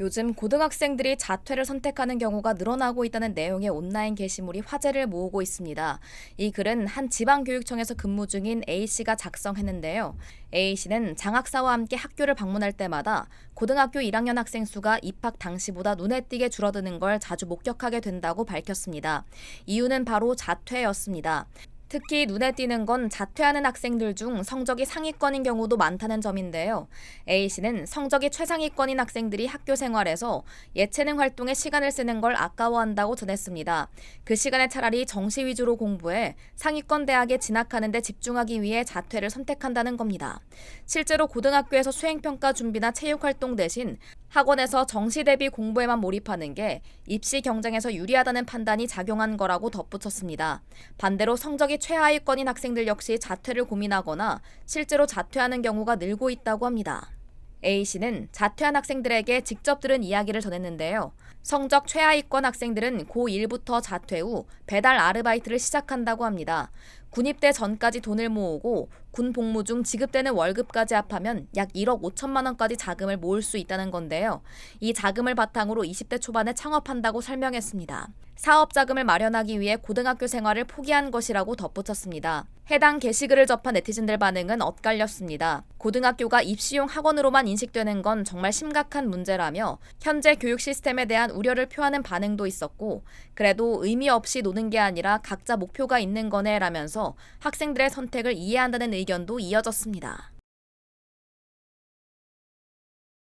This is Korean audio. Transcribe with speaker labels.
Speaker 1: 요즘 고등학생들이 자퇴를 선택하는 경우가 늘어나고 있다는 내용의 온라인 게시물이 화제를 모으고 있습니다. 이 글은 한 지방교육청에서 근무 중인 A씨가 작성했는데요. A씨는 장학사와 함께 학교를 방문할 때마다 고등학교 1학년 학생 수가 입학 당시보다 눈에 띄게 줄어드는 걸 자주 목격하게 된다고 밝혔습니다. 이유는 바로 자퇴였습니다. 특히 눈에 띄는 건 자퇴하는 학생들 중 성적이 상위권인 경우도 많다는 점인데요. A씨는 성적이 최상위권인 학생들이 학교 생활에서 예체능 활동에 시간을 쓰는 걸 아까워한다고 전했습니다. 그 시간에 차라리 정시 위주로 공부해 상위권 대학에 진학하는 데 집중하기 위해 자퇴를 선택한다는 겁니다. 실제로 고등학교에서 수행평가 준비나 체육 활동 대신 학원에서 정시 대비 공부에만 몰입하는 게 입시 경쟁에서 유리하다는 판단이 작용한 거라고 덧붙였습니다. 반대로 성적이 최하위권인 학생들 역시 자퇴를 고민하거나 실제로 자퇴하는 경우가 늘고 있다고 합니다. A씨는 자퇴한 학생들에게 직접 들은 이야기를 전했는데요. 성적 최하위권 학생들은 고1부터 자퇴 후 배달 아르바이트를 시작한다고 합니다. 군입대 전까지 돈을 모으고 군 복무 중 지급되는 월급까지 합하면 약 1억 5천만 원까지 자금을 모을 수 있다는 건데요. 이 자금을 바탕으로 20대 초반에 창업한다고 설명했습니다. 사업 자금을 마련하기 위해 고등학교 생활을 포기한 것이라고 덧붙였습니다. 해당 게시글을 접한 네티즌들 반응은 엇갈렸습니다. 고등학교가 입시용 학원으로만 인식되는 건 정말 심각한 문제라며 현재 교육 시스템에 대한 우려를 표하는 반응도 있었고 그래도 의미 없이 노는 게 아니라 각자 목표가 있는 거네 라 면서 학생들의 선택을 이해한다는 의견도 이어졌습니다.